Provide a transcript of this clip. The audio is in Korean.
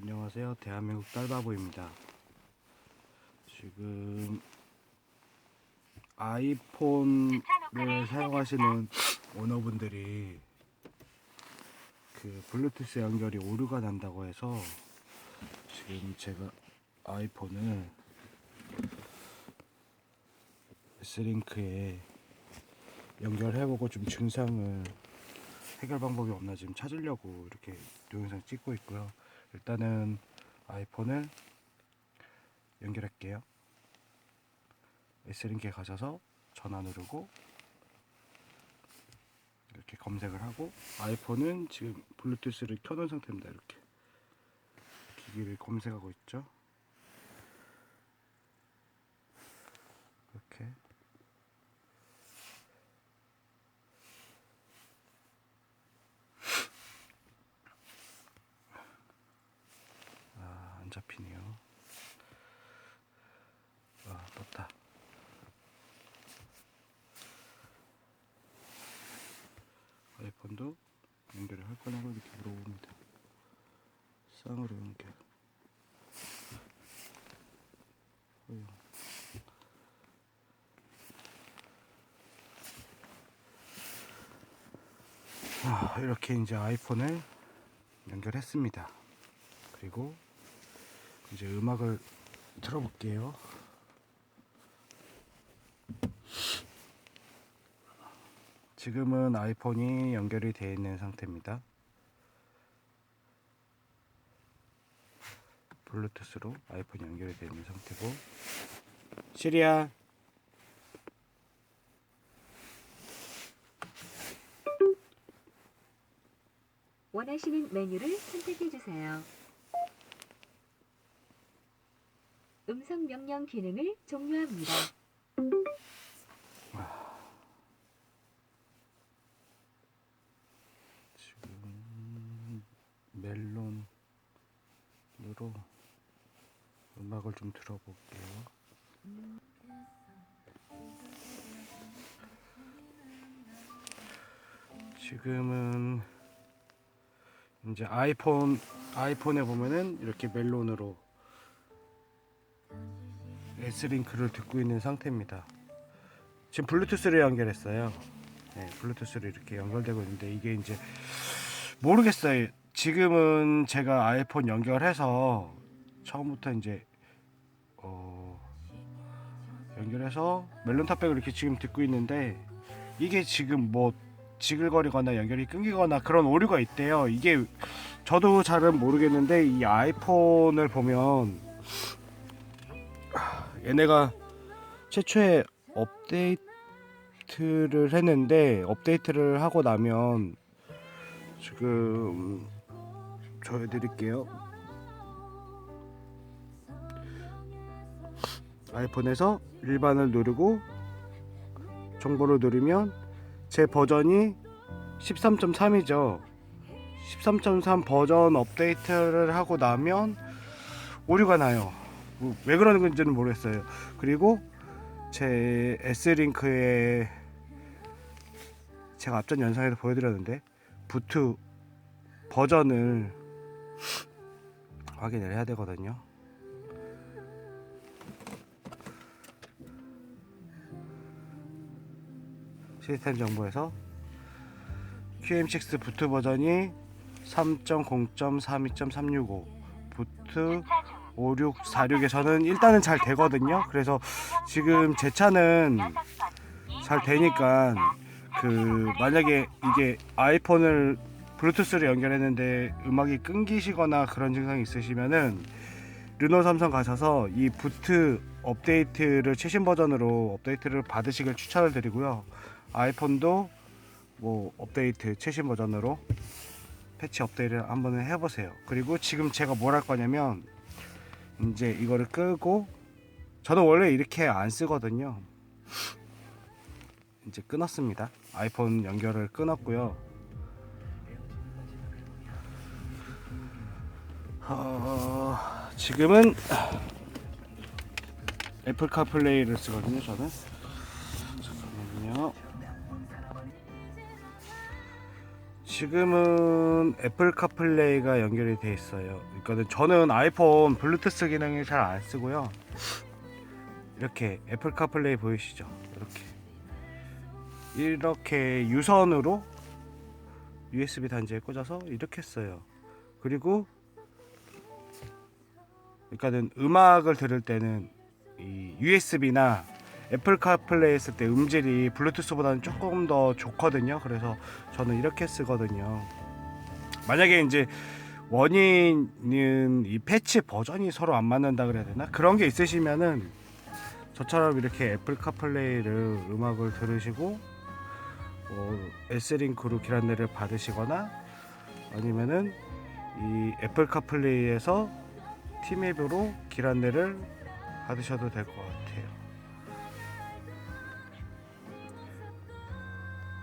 안녕하세요. 대한민국 딸바보입니다. 지금 아이폰을 사용하시는 오너분들이 그 블루투스 연결이 오류가 난다고 해서 지금 제가 아이폰을 S링크에 연결해보고 좀 증상을 해결 방법이 없나 지금 찾으려고 이렇게 동영상 찍고 있고요. 일단은 아이폰을 연결할게요. S링크에 가셔서 전화 누르고 이렇게 검색을 하고 아이폰은 지금 블루투스를 켜놓은 상태입니다. 이렇게 기기를 검색하고 있죠. 이렇게 안 잡히네요. 아, 떴다. 아이폰도 연결을 할 거냐고 이렇게 물어봅니다. 쌍으로 연결. 허용. 아, 이렇게 이제 아이폰을 연결했습니다. 그리고 이제 음악을 틀어볼게요. 지금은 아이폰이 연결이 되어 있는 상태입니다. 블루투스로 아이폰이 연결이 되어 있는 상태고 시리야 원하시는 메뉴를 선택해 주세요. 음성 명령 기능을 종료합니다. 멜론으로 음악을 좀 들어볼게요. 지금은 이제 아이폰 아이폰에 보면은 이렇게 멜론으로 S링크를 듣고 있는 상태입니다. 지금 블루투스를 연결했어요. 네, 블루투스로 이렇게 연결되고 있는데 이게 이제 모르겠어요. 지금은 제가 아이폰 연결해서 처음부터 이제 어 연결해서 멜론 탑백을 이렇게 지금 듣고 있는데 이게 지금 뭐 지글거리거나 연결이 끊기거나 그런 오류가 있대요. 이게 저도 잘은 모르겠는데 이 아이폰을 보면 얘네가 최초에 업데이트를 했는데 업데이트를 하고 나면 지금 저 해드릴게요. 아이폰에서 일반을 누르고 정보를 누르면 제 버전이 13.3이죠. 13.3 버전 업데이트를 하고 나면 오류가 나요. 뭐왜 그러는 건지는 모르겠어요. 그리고 제 S링크에 제가 앞전 영상에서 보여드렸는데 부트 버전을 확인을 해야 되거든요. 시스템 정보에서 QM6 부트 버전이 3.0.32.365 부트 5646에서는 일단은 잘 되거든요. 그래서 지금 제 차는 잘 되니까 그 만약에 이게 아이폰을 블루투스로 연결했는데 음악이 끊기시거나 그런 증상이 있으시면은 르노 삼성 가셔서 이 부트 업데이트를 최신 버전으로 업데이트를 받으시길 추천을 드리고요. 아이폰도 뭐 업데이트 최신 버전으로 패치 업데이트를 한번 해보세요. 그리고 지금 제가 뭘 할 거냐면 이제 이거를 끄고 저는 원래 이렇게 안 쓰거든요. 이제 끊었습니다. 아이폰 연결을 끊었고요. 어, 지금은 애플 카플레이를 쓰거든요. 저는 지금은 애플 카플레이가 연결이 돼 있어요. 그러니까 저는 아이폰 블루투스 기능을 잘 안 쓰고요. 이렇게 애플 카플레이 보이시죠? 이렇게 이렇게 유선으로 USB 단지에 꽂아서 이렇게 써요. 그리고 그러니까는 음악을 들을 때는 이 USB나 애플 카플레이 했을 때 음질이 블루투스보다는 조금 더 좋거든요. 그래서 저는 이렇게 쓰거든요. 만약에 이제 원인은 이 패치 버전이 서로 안 맞는다 그래야 되나 그런 게 있으시면은 저처럼 이렇게 애플 카플레이를 음악을 들으시고 어, S링크로 길 안내를 받으시거나 아니면은 이 애플 카플레이에서 팀앱으로 길 안내를 받으셔도 될 것 같아요.